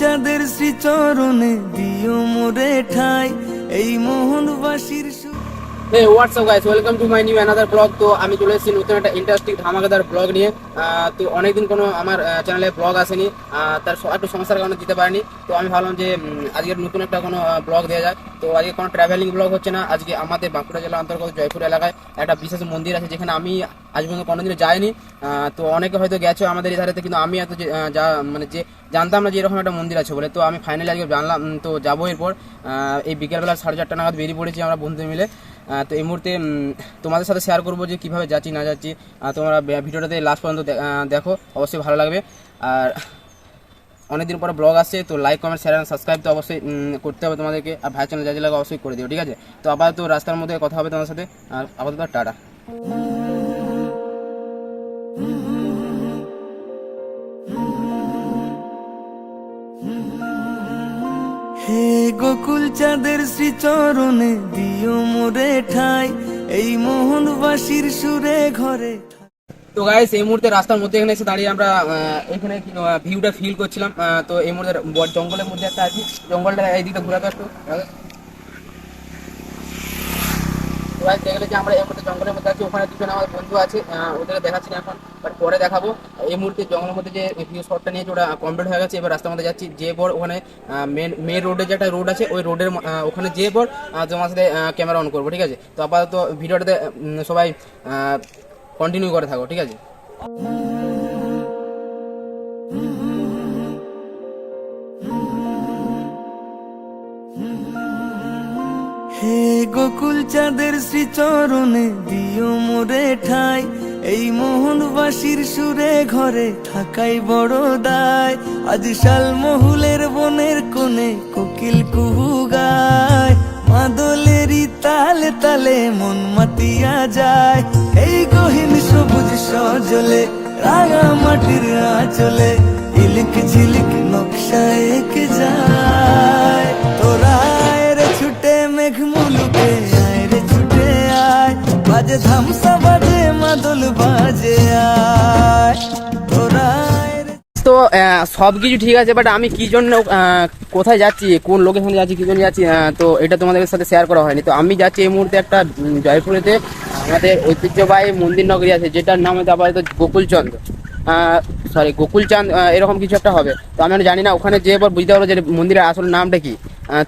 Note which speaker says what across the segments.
Speaker 1: চাঁদের শ্রীচরণে দিও মোরে ঠাই। এই মোহনবাসীর সু
Speaker 2: হে WhatsApp guys welcome to my new another blog তো আমি চলে এসেছি নতুন একটা ইন্টারেস্টিং ধামাকাদার ব্লগ নিয়ে। তো অনেকদিন কোনো আমার চ্যানেলে ব্লগ আসেনি। তার একটু সমস্যার কারণে দিতে পারিনি। তো আমি ভাবলাম যে আজকে নতুন একটা কোনো ব্লগ দেওয়া যায় তো আজকে কোনো ট্রাভেলিং ব্লগ হচ্ছে না। আজকে আমাদের বাঁকুড়া জেলার অন্তর্গত জয়পুর এলাকায় একটা বিশেষ মন্দির আছে, যেখানে আমি আজ পর্যন্ত কোনোদিনও যাইনি। তো অনেকে হয়তো গেছো আমাদের এই কিন্তু আমি এত যা মানে যে, জানতাম না যে এরকম একটা মন্দির আছে বলে। তো আমি ফাইনালি আজকে জানলাম তো যাব এরপর। এই বিকেলবেলা সাড়ে চারটা নাগাদ বেরিয়ে পড়েছি আমরা বন্ধু মিলে। তো এই মুহূর্তে তোমাদের সাথে শেয়ার করব যে কীভাবে যাচ্ছি, না যাচ্ছি। তোমরা ভিডিওটাতে লাস্ট পর্যন্ত দেখো, অবশ্যই ভালো লাগবে। আর অনেকদিন পরে ব্লগ আসছে, তো লাইক কমেন্ট শেয়ার সাবস্ক্রাইব তো অবশ্যই করতে হবে তোমাদেরকে। আর ভাই চ্যানেল যা লাগে অবশ্যই করে দিও, ঠিক আছে? তো আপাতত রাস্তার মধ্যে কথা হবে তোমার সাথে, আর আপাতত টাটা।
Speaker 1: চাঁদের শ্রীচরণে দিও মোরে ঠাই। এই মোহনবাসীর সুরে ঘরে
Speaker 2: তো গাইস এই মুহূর্তে রাস্তার মধ্যে এখানে এসে দাঁড়িয়ে আমরা এখানে ভিউটা ফিল করছিলাম। তো এই মুহূর্তে জঙ্গলের মধ্যে একটা আছি। জঙ্গলটা এই দিকটা ঘুরাতে একটু guys, দেখলে যে আমরা এই মুহূর্তে জঙ্গলের মধ্যে আছি ওখানে দুজন আমার বন্ধু আছে আহ, ওদেরকে দেখাচ্ছি না এখন বাট পরে দেখাবো। এই মুহূর্তে জঙ্গলের মধ্যে যে ভিউ শটটা নিয়েছে ওটা কমপ্লিট হয়ে গেছে এবার রাস্তার মধ্যে যাচ্ছি যে পর ওখানে মেন মেন রোডে যে একটা রোড আছে ওই রোডের ওখানে যে পর তোমার সাথে ক্যামেরা অন করব ঠিক আছে? তো আপাতত ভিডিওটাতে সবাই কন্টিনিউ করে থাকো ঠিক আছে?
Speaker 1: চাঁদের শ্রীচরণে দিও মোরে ঠাই। এই মোহনবাসীর সুরে ঘরে থাকাই বড় দায়। আজ শাল মহুলের বনের কোণে কোকিল কুহু গায়। মাদলেরই তালে তালে মন মাতিয়া যায়। এই গহীন সবুজ সজলে, রাঙা মাটির আঁচলে, ইলিক ঝিলিক নকশা এঁকে যায়।
Speaker 2: তো সব কিছু ঠিক আছে বাট আমি কি জন্য কোথায় যাচ্ছি, কোন লোকেশনে যাচ্ছি, কি জন্য যাচ্ছি তো এটা তোমাদের সাথে শেয়ার করা হয়নি। তো আমি যাচ্ছি এই মুহূর্তে একটা জয়পুরেতে, আমাদের ঐতিহ্যবাহী মন্দির নগরী আছে, যেটার নাম হচ্ছে আপাতত গোকুলচন্দ্র। সরি গোকুলচাঁদ এরকম কিছু একটা হবে। তো আমি জানি না, ওখানে যে এবার বুঝতে পারব যে মন্দিরের আসল নামটা কি।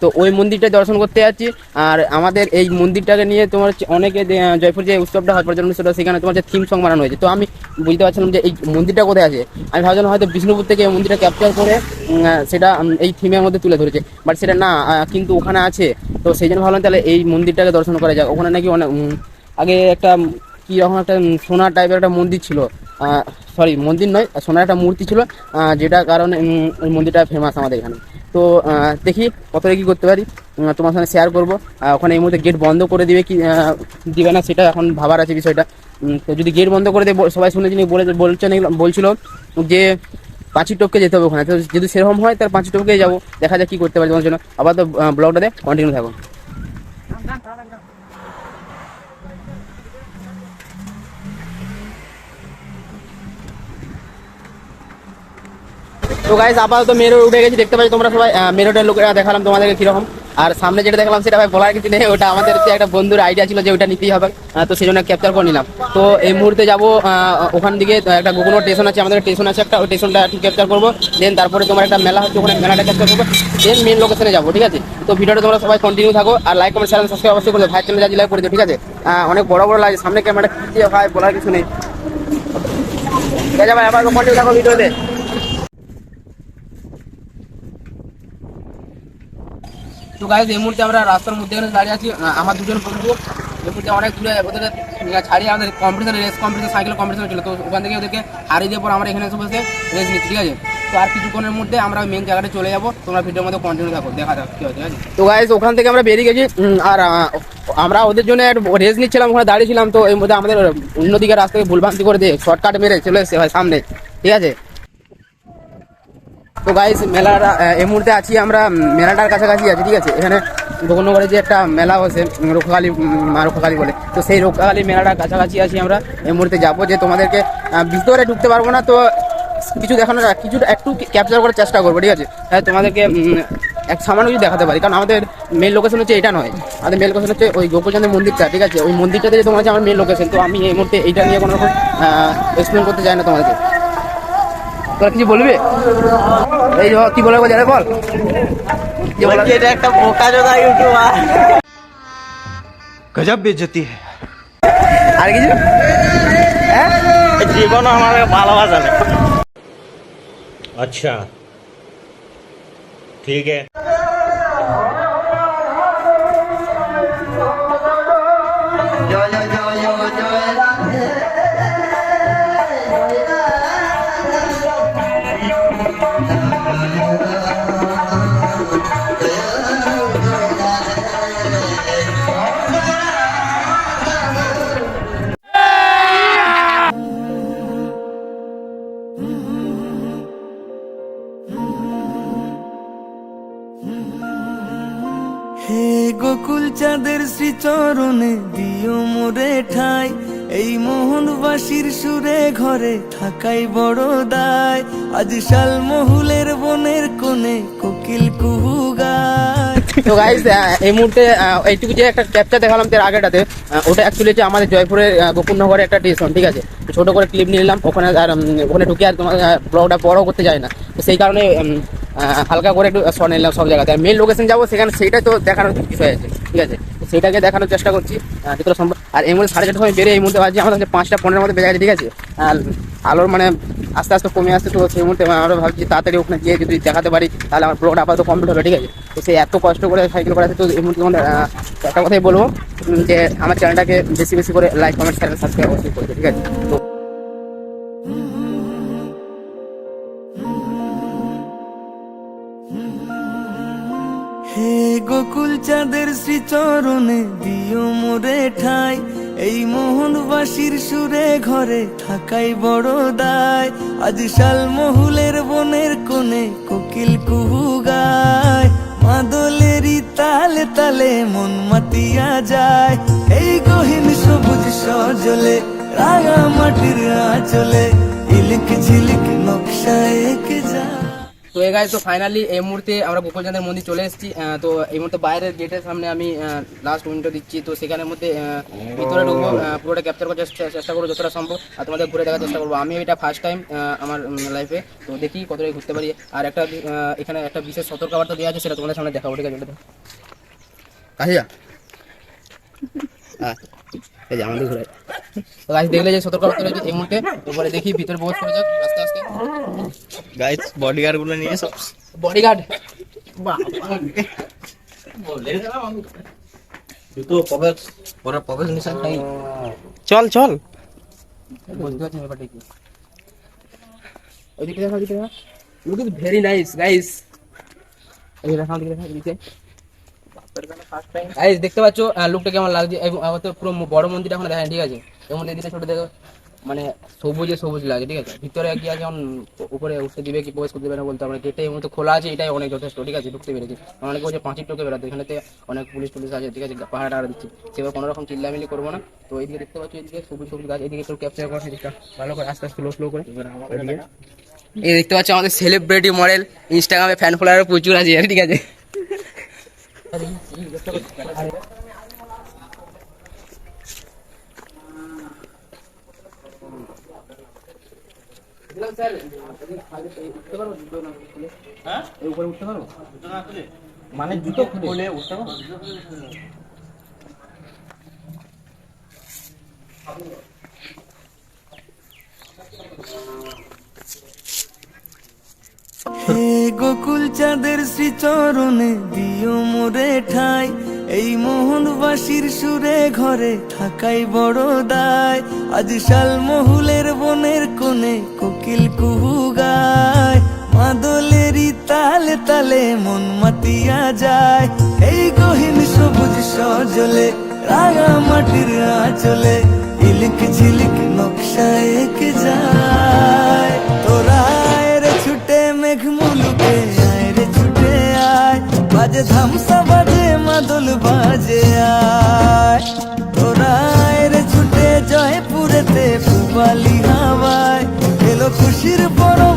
Speaker 2: তো ওই মন্দিরটা দর্শন করতে যাচ্ছি। আর আমাদের এই মন্দিরটাকে নিয়ে তোমার অনেকে জয়পুর যে উৎসবটা হয় পর্যটন উৎসবটা, সেখানে তোমার যে থিম সং বানানো হয়েছে। তো আমি বুঝতে পারছিলাম যে এই মন্দিরটা কোথায় আছে? আমি ভাবছিলাম হয়তো বিষ্ণুপুর থেকে এই মন্দিরটা ক্যাপচার করে সেটা এই থিমের মধ্যে তুলে ধরেছে। বাট সেটা না কিন্তু ওখানে আছে। তো সেই জন্য ভাবলাম তাহলে এই মন্দিরটাকে দর্শন করা যাক। ওখানে নাকি অনেক আগে একটা কি রকম একটা সোনার টাইপের একটা মন্দির ছিল। সরি মন্দির নয়, সোনার একটা মূর্তি ছিল যেটার কারণে ওই মন্দিরটা ফেমাস আমাদের এখানে। তো দেখি কতটা কি করতে পারি। তোমার সঙ্গে শেয়ার করব। ওখানে এই মুহূর্তে গেট বন্ধ করে দিবে কি দিবে না, সেটা এখন ভাবার আছে বিষয়টা। তো যদি গেট বন্ধ করে দেয় সবাই শুনে যিনি বলে বলছেন বলছিল যে পাঁচি টপকে যেতে হবে ওখানে। তো যদি সেরকম হয়, তাহলে পাঁচি টপকে যাব। দেখা যাক কী করতে পারি তোমার জন্য। আবার তো ব্লগটাতে কন্টিনিউ থাকো। তো গাইজ আপাতত মেরো উঠে গেছি, দেখতে পাচ্ছি তোমরা সবাই মেরোটার লোকেরা দেখালাম তোমাদেরকে কীরকম। আর সামনে যেটা দেখলাম সেটা ভাই বলার কিছু নেই, ওটা আমাদের একটা বন্ধুর আইডিয়া ছিল যে ওটা নিতেই হবে তো সেই জন্য ক্যাপচার করে নিলাম। তো এই মুহূর্তে যাব ওখান দিকে একটা গোকুলো স্টেশন আছে, আমাদের স্টেশন আছে একটা, ওই স্টেশনটা একটু ক্যাপচার করব দেন তারপরে তোমার একটা মেলা হচ্ছে, ওখানে মেলাটা ক্যাপচার করব দেন মেন লোকেশনে যাব, ঠিক আছে? তো ভিডিওটা তোমরা সবাই কন্টিনিউ থাকো, আর লাইক কমেন্ট শেয়ার সাবস্ক্রাইব অবশ্যই করে দেবো ভাই চ্যানেল লাইক করে দিও ঠিক আছে? অনেক বড় বড় লাগে সামনে ক্যামেরা কি ভাই, বলার কিছু নেই। ভাই, আবার কন্টিনিউ থাকো ভিডিওতে। তো গাইজ এই মুহূর্তে আমরা রাস্তার মধ্যে দাঁড়িয়ে আছি। আমার দুজন বন্ধু। এই মুহূর্তে অনেক দূরে ওদের ছাড়িয়ে আমাদের competition race competition cycle competition ছিল তো ওখান থেকে ওদেরকে হারিয়ে দিয়ে পর আমরা এখানে এসে বসে রেস নিচ্ছি, ঠিক আছে? তো আর কিছুক্ষণের মধ্যে আমরা মেন জায়গাটা চলে যাব। তোমরা ভিডিওর মধ্যে কন্টিনিউ থাকো দেখা যাক কি হচ্ছে তো গাইজ ওখান থেকে আমরা বেরিয়ে গেছি। আর আমরা ওদের জন্য রেস নিচ্ছিলাম, ওখানে দাঁড়িয়েছিলাম। তো এই মধ্যে আমাদের অন্যদিকে রাস্তাকে ভুলভ্রান্তি করে দিয়ে শর্টকাট মেরে চলে এসেছে সামনে, ঠিক আছে? তো গাইস মেলাটা আহ, এই মুহূর্তে আছি আমরা মেলাটার কাছাকাছি আছি ঠিক আছে? এখানে গোকর্ণগরে যে একটা মেলা বসে রক্ষাকালী মা রক্ষাকালী বলে। তো সেই রক্ষাকালী মেলাটার কাছাকাছি আছি আমরা। এই মুহূর্তে যাব যে তোমাদেরকে ভিতরে ঢুকতে পারব না তো কিছু দেখানোর কিছু একটু ক্যাপচার করার চেষ্টা করব ঠিক আছে? হ্যাঁ তোমাদেরকে এক সামান্য কিছু দেখাতে পারি। কারণ আমাদের মেন লোকেশন হচ্ছে এটা নয়। আমাদের মেন লোকেশন হচ্ছে ওই গোকুলচন্দ্রের মন্দিরটা ঠিক আছে? ওই মন্দিরটা যে তোমার হচ্ছে আমার মেন লোকেশন তো আমি এই মুহূর্তে এইটা নিয়ে কোনো রকম এক্সপ্লেন করতে চাই না তোমাদেরকে। তোরা কিছু বলবি এই কি বলে যাবে
Speaker 3: বল এটা একটা বোকা জোদা ইউটিউবার
Speaker 4: গজব বেজতি
Speaker 2: আর কিছু হ্যাঁ
Speaker 3: জীবন আমাকে ভালোবাসা
Speaker 1: আচ্ছা ঠিক আছে শ্রীচরণে দিও মোরে ঠাই। এই মোহনবাসীর সুরে ঘরে থাকাই বড় দায়। আজ শাল মহুলের বনের কোণে কোকিল কুহু গায়।
Speaker 2: তো গাইস এই মুহূর্তে এইটুকু যে একটা ক্যাপচার দেখালাম তার আগেটাতে ওটা অ্যাকচুয়ালি হচ্ছে আমাদের জয়পুরের আহ, একটা স্টেশন ঠিক আছে? ছোট করে ক্লিপ নিয়ে নিলাম ওখানে আর ওখানে ঢুকে আর তোমার ব্লগটা বড় করতে যায় না। তো সেই কারণে হালকা করে একটু শর্ট নিলাম সব জায়গাতে। মেন লোকেশন যাব সেখানে সেইটা তো দেখানোর বিষয় আছে ঠিক আছে? সেটাকে দেখানোর চেষ্টা করছি যতটা সম্ভব। আর এই মুহূর্তে সাড়ে চারটে সময় বেরিয়ে এই মুহূর্তে বাজছে আমাদের পাঁচটা পনেরোর মধ্যে বেড়ে ঠিক আছে? আর আলোর মানে আস্তে আস্তে কমে আসছে তো সেই মুহূর্তে আমরা ভাবছি তাড়াতাড়ি ওখানে গিয়ে যদি দেখাতে পারি, তাহলে আমার ব্লগটা আপাতত কমপ্লিট হবে, ঠিক আছে? তো সে এত কষ্ট করে সাইকেল করা তো এই মুহূর্তে একটা কথাই বলব যে আমার চ্যানেলটাকে বেশি বেশি করে লাইক কমেন্ট সাবস্ক্রাইব অবশ্যই করবে, ঠিক আছে? তো
Speaker 1: গোকুল চাঁদের শ্রীচরণে দিও মোরে ঠাই। এই মোহনবাসীর সুরে ঘরে থাকাই বড় দায় আজ শাল মহুলের বনের কোণে কোকিল কুহু গায়। মাদলেরই তালে তালে মন মাতিয়া যায়। এই গহীন সবুজ সজলে, রাঙা মাটির আঁচলে, ইলিক ঝিলিক নকশা এঁকে
Speaker 2: তো এই গাইজ তো ফাইনালি এই মুহূর্তে আমরা গোকুলচাঁদের মন্দির চলে এসেছি। তো এই মুহূর্তে বাইরের গেটের সামনে আমি লাস্ট উইন্ডো দিচ্ছি। তো সেখানের মধ্যে ভিতরে ঢুকবো পুরোটা ক্যাপচার করার চেষ্টা- চেষ্টা করব যতটা সম্ভব আর তোমাদের ঘুরে দেখার চেষ্টা করব। আমি এটা ফার্স্ট টাইম আমার লাইফে তো দেখি কতটা ঘুরতে পারি। আর একটা এখানে একটা বিশেষ সতর্কবার্তা দেওয়া আছে সেটা তোমাদের সামনে দেখাবো ঠিক আছে? এটা দেখো। হ্যাঁ এই যে আমাদের ঘুরে। তো গাছ দেখলে যে সতর্কবার্তা রয়েছে এই মুহূর্তে। দেখি ভিতরে প্রবেশ করে যাক আস্তে আস্তে।
Speaker 3: গাইস বডিগার্ডগুলো নিয়ে সব
Speaker 2: বডিগার্ড
Speaker 3: জুতো প্রবেশ পরে প্রবেশ নিশান নাই। চল চল।
Speaker 2: বুঝতে পারছি ব্যাপারটা কি। ওইদিকে দেখা ওইদিকে দেখা। Look is very nice guys এই দেখা ওইদিকে দেখা ওইদিকে গাইস দেখতে পাচ্ছ লুকটা কেমন লাগছে? আমার তো পুরো বড় মন্দির এখন দেখেন ঠিক আছে? এবং এদিকে ছোট দেখো মানে সবুজে সবুজ লাগে ঠিক আছে? ভিতরে কি আছে উপরে উঠতে দিবে কি প্রবেশ করতে দেবে না বলতে আমরা গেটে এই মতো খোলা আছে এটাই অনেক যথেষ্ট ঠিক আছে? ঢুকতে পেরেছি। অনেকে বলছে পাঁচির টোকে বেরোতে এখানেতে অনেক পুলিশ টুলিশ আছে ঠিক আছে? পাহাড় আর দিচ্ছে। সেভাবে কোনো রকম চিল্লামিলি করব না। তো এইদিকে দেখতে পাচ্ছ এদিকে সবুজ সবুজ গাছ এদিকে একটু ক্যাপচার করা সেদিকটা ভালো করে আস্তে আস্তে স্লো স্লো করে। এই দেখতে পাচ্ছ আমাদের সেলিব্রিটি মডেল ইনস্টাগ্রামে ফ্যান ফলোয়ার প্রচুর আছে ঠিক আছে?
Speaker 3: মানে জুতো খুলে। উঠতে পারো?
Speaker 1: হে গোকুল চাঁদের শ্রীচরণে দিও মোরে ঠাই। এই মোহনবাসীর সুরে ঘরে থাকাই বড় দায়। আজ শাল মহুলের বনের কোণে কোকিল কুহু গায়। মাদলেরই তালে তালে মন মাতিয়া যায়। এই গহীন সবুজ সজলে, রাঙা মাটির আঁচলে, ইলিক ঝিলিক নকশা এঁকে যায়। বাজে ধামসা বাজে মাদল বাজে আয়। তোরা আয় রে ছুটে, জয়পুরেতে পুবালি হাওয়ায়। এলো খুশির পরম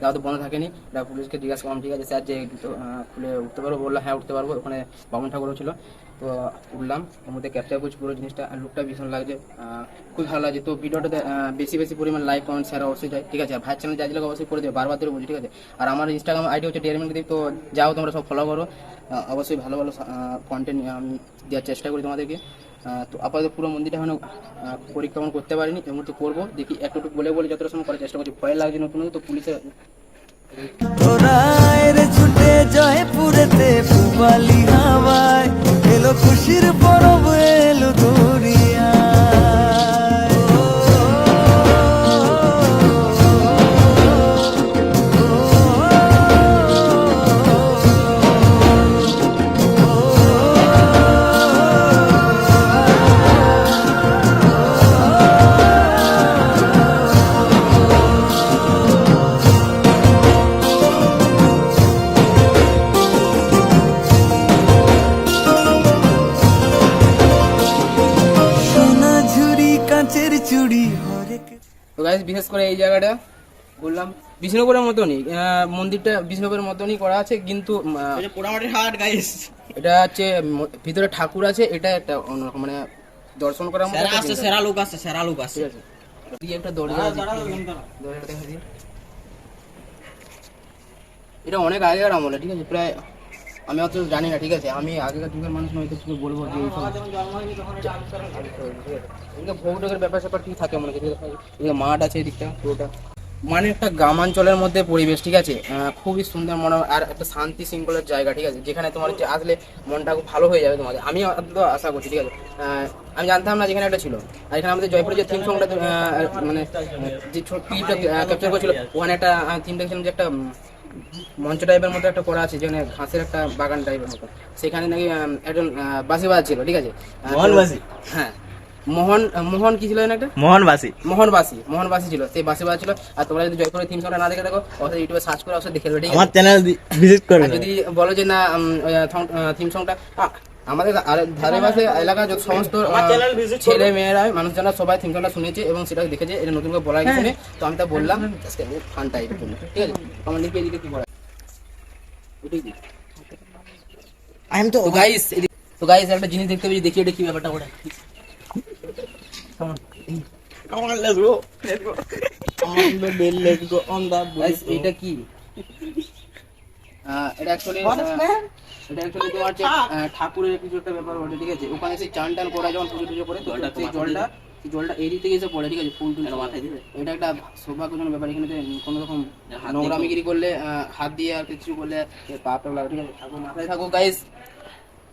Speaker 2: তাও তো বন্ধ থাকেনি। তা পুলিশকে জিজ্ঞাসা করলাম, ঠিক আছে স্যার, যে খুলে উঠতে পারব? বলল হ্যাঁ উঠতে পারব। ওখানে বামন ঠাকুরও ছিল। তো উঠলাম, ওর মধ্যে ক্যাপচার করছি পুরো জিনিসটা, আর লুকটা ভীষণ লাগছে। খুব ভালো লাগছে। তো ভিডিওটাতে বেশি বেশি পরিমাণ লাইক কমেন্ট শেয়ার অবশ্যই যায়। ঠিক আছে, আর ভাইয়ের চ্যানেল যা দিলে অবশ্যই করে দেবে বারবার ধরে বলছি, ঠিক আছে? আর আমার ইনস্টাগ্রাম আইডি হচ্ছে ডেয়ারমেন্ট দেব তো যাও, তোমরা সব ফলো করো। অবশ্যই ভালো ভালো কন্টেন্ট আমি দেওয়ার চেষ্টা করি তোমাদেরকে। তো আপাতত পুরো মন্দিরটা এখনও পরিক্রমণ করতে পারিনি এর মধ্যে করব। দেখি একটু বলে বলে যতটা সময় করার চেষ্টা করছি। ভয় লাগছে নতুন, তো পুলিশের
Speaker 1: ছুটে জয়পুরেতে এলো খুশির পরব, এলো দরিয়া
Speaker 2: করে এই জায়গাটা বললাম বিষ্ণুপুরের মতনই মন্দিরটা বিষ্ণুপুরের মতনই করা আছে কিন্তু
Speaker 3: পোড়ামাটির হাট গাইস
Speaker 2: এটা হচ্ছে ভিতরে ঠাকুর আছে এটা একটা অন্যরকম মানে দর্শন করার মতো
Speaker 3: আসছে
Speaker 2: জিনিস।
Speaker 3: সেরা লোক আসছে সেরা লোক আসছে
Speaker 2: ঠিক আছে দিয়ে একটা দরজা আছে। দরজাটা দেখা দিই। এটা অনেক আগেকার আমলে ঠিক আছে প্রায় আমি অত জানি না, ঠিক আছে? আমি আগেকার যুগের মানুষ নয়, তো কি বলব যে এইসব এদিকে ব্যাপার স্যাপার ঠিক থাকে মনে করি মাঠ আছে এদিকটা, পুরোটা। মানে একটা গ্রামাঞ্চলের মধ্যে পরিবেশ, ঠিক আছে? খুবই সুন্দর মনে আর একটা শান্তি শৃঙ্খলার জায়গা, ঠিক আছে? যেখানে তোমার হচ্ছে আসলে মনটা খুব ভালো হয়ে যাবে তোমাদের। আমি আশা করছি, ঠিক আছে? আমি জানতাম না যেখানে একটা ছিল। আর এখানে আমাদের জয়পুরের যে থিম সংটা মানে যে ক্লিপটা ক্যাপচার করেছিল, ওখানে একটা থিম দেখছিলাম যে একটা মঞ্চ টাইপের মতো একটা করা আছে যেখানে ঘাসের একটা বাগান টাইপের মতো। সেখানে নাকি একজন বাসি বাজ ছিল ঠিক আছে?
Speaker 3: মোহনবাসী?
Speaker 2: হ্যাঁ। মোহন মোহন কি ছিল যেন একটা?
Speaker 3: মোহনবাসী
Speaker 2: মোহনবাসী মোহনবাসী ছিল সেই বাসে বাজছিল আর তোমরা যদি জয়পুরের থিম সংটা না দেখে থাকো অবশ্যই ইউটিউবে সার্চ করে অবশ্যই দেখে নেবে ঠিক আছে?
Speaker 3: চ্যানেল ভিজিট
Speaker 2: করবে যদি বলো যে না থিম সংটা আমাদের আর- ধারে পাশে এলাকার যত সমস্ত ছেলে মেয়েরা মানুষজনরা সবাই থিম শুনেছে এবং সেটা দেখেছে এটা নতুন করে বলা কিছু তো আমি তা বললাম ফান ঠিক আছে? আমার লিখে এদিকে কি বলা
Speaker 3: আই এম তো
Speaker 2: গাইস তো গাইস একটা জিনিস দেখতে পেয়েছি দেখি এটা কি ব্যাপারটা ওটা এটা কি? এটা অ্যাকচুয়ালি এটা অ্যাকচুয়ালি তোমার যে ঠাকুরের কিছু একটা ব্যাপার বটে ঠিক আছে? ওখানে সেই চান টান করা যখন পুজো টুজো করে তো সেই জলটা সেই জলটা এদিক থেকে এসে পড়ে ঠিক আছে? ফুল টুল মাথায় দিবে। এটা একটা সৌভাগ্যজনক ব্যাপার এখানে যে কোনো রকম নোংরামিগিরি করলে হাত দিয়ে আর কিছু করলে লাগে ঠিক আছে? ঠাকুর মাথায় থাকো গাইস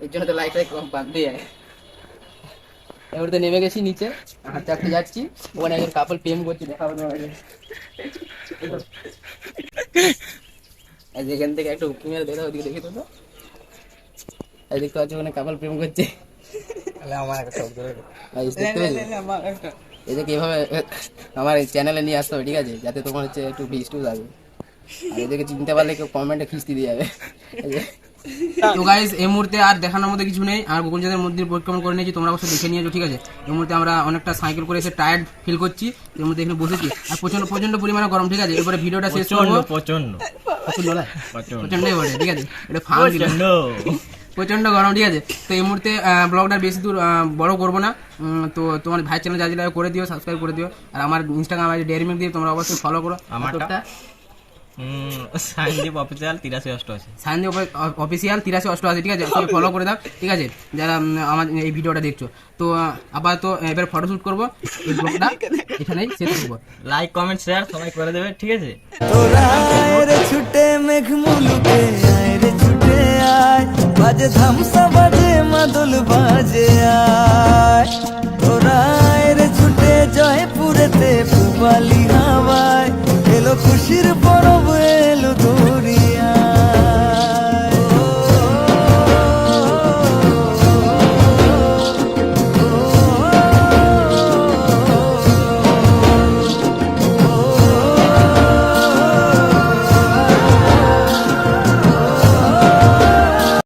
Speaker 2: এর জন্য তো লাইক লাইক বাদ দিয়ে যায় এবার তো নেমে গেছি নিচে হাঁটতে হাঁটতে যাচ্ছি। ওখানে একজন কাপল প্রেম করছি দেখা হবে তোমাকে। যেখান থেকে একটা উকি মেরে দেখা ওদিকে দেখে তো তো এই দেখতে পাচ্ছি ওখানে কাপল প্রেম করছে।
Speaker 3: আমার একটা শব্দ
Speaker 2: এদেরকে এভাবে আমার চ্যানেলে নিয়ে আসতে হবে ঠিক আছে? যাতে তোমার হচ্ছে একটু ভিউজ টুজ আসবে আর এদেরকে চিনতে পারলে কেউ কমেন্টে খিস্তি দিয়ে যাবে। তো গাইস এই মুহূর্তে আর দেখানোর মধ্যে কিছু নেই। আর গোকুল চাঁদের মন্দির পরিক্রমণ করে নিয়েছি তোমরা অবশ্যই দেখে নিয়েছো ঠিক আছে? এই মুহূর্তে আমরা অনেকটা সাইকেল করে এসে টায়ার্ড ফিল করছি। এই মুহূর্তে এখানে বসেছি। আর প্রচণ্ড প্রচণ্ড পরিমাণে গরম ঠিক আছে? এরপরে ভিডিওটা শেষ করব।
Speaker 3: প্রচণ্ড
Speaker 2: প্রচণ্ড না? প্রচন্ডই ঠিক আছে? এটা ফান দিলাম প্রচণ্ড গরম ঠিক আছে? তো এই মুহূর্তে ব্লগটা বেশি দূর বড় করব না। তো তোমার ভাই চ্যানেল যা যা করে দিও সাবস্ক্রাইব করে দিও। আর আমার ইনস্টাগ্রাম আছে ডেয়ারি মিল্ক দিয়ে তোমরা অবশ্যই ফলো করো।
Speaker 4: আমারটা? সাইনদীপ অফিসিয়াল তিরাশি অষ্টআশি।
Speaker 2: সায়ন্দি অফিসিয়াল তিরাশি অষ্টআশি ঠিক আছে? সবাই ফলো করে দাও ঠিক আছে? যারা আমার এই ভিডিওটা দেখছ। তো আহ, আপাতত এবার ফটোশ্যুট করব। এই ব্লগটা এখানেই শেষ করব।
Speaker 4: লাইক কমেন্ট শেয়ার সবাই করে দেবে ঠিক আছে?
Speaker 1: আয়, বাজে ধামসা, বাজে মাদল, বাজে আয়। তোরায় রে ছুটে জয়পুরেতে পুবালি হাওয়ায়, এলো খুশির